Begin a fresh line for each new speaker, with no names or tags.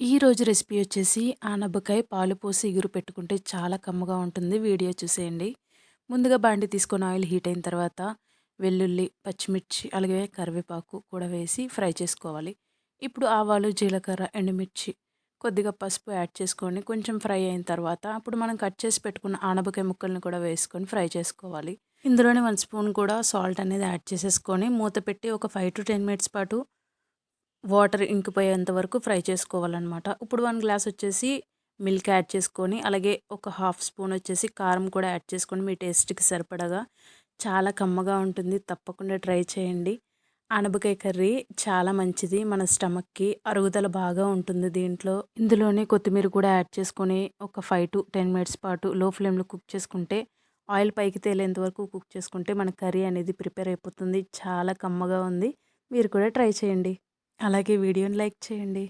ఈరోజు రెసిపీ వచ్చేసి ఆనబకాయ పాలు పోసి ఇగురు పెట్టుకుంటే చాలా కమ్మగా ఉంటుంది. వీడియో చూసేయండి. ముందుగా బాండి తీసుకొని ఆయిల్ హీట్ అయిన తర్వాత వెల్లుల్లి పచ్చిమిర్చి అలాగే కరివేపాకు కూడా వేసి ఫ్రై చేసుకోవాలి. ఇప్పుడు ఆవాలు జీలకర్ర ఎండుమిర్చి కొద్దిగా పసుపు యాడ్ చేసుకొని కొంచెం ఫ్రై అయిన తర్వాత అప్పుడు మనం కట్ చేసి పెట్టుకున్న ఆనబకాయ ముక్కల్ని కూడా వేసుకొని ఫ్రై చేసుకోవాలి. ఇందులోనే వన్ స్పూన్ కూడా సాల్ట్ అనేది యాడ్ చేసేసుకొని మూత పెట్టి ఒక ఫైవ్ టు టెన్ మినిట్స్ పాటు వాటర్ ఇంకిపోయేంత వరకు ఫ్రై చేసుకోవాలన్నమాట. ఇప్పుడు వన్ గ్లాస్ వచ్చేసి మిల్క్ యాడ్ చేసుకొని అలాగే ఒక హాఫ్ స్పూన్ వచ్చేసి కారం కూడా యాడ్ చేసుకొని మీ టేస్ట్కి సరిపడగా చాలా కమ్మగా ఉంటుంది. తప్పకుండా ట్రై చేయండి. అనబకాయ కర్రీ చాలా మంచిది. మన స్టమక్కి అరుగుదల బాగా ఉంటుంది దీంట్లో. ఇందులోనే కొత్తిమీర కూడా యాడ్ చేసుకొని ఒక ఫైవ్ టు టెన్ మినిట్స్ పాటు లో ఫ్లేమ్లో కుక్ చేసుకుంటే ఆయిల్ పైకి తేలేంత వరకు కుక్ చేసుకుంటే మన కర్రీ అనేది ప్రిపేర్ అయిపోతుంది. చాలా కమ్మగా ఉంది. మీరు కూడా ట్రై చేయండి. అలాగే వీడియోని లైక్ చేయండి.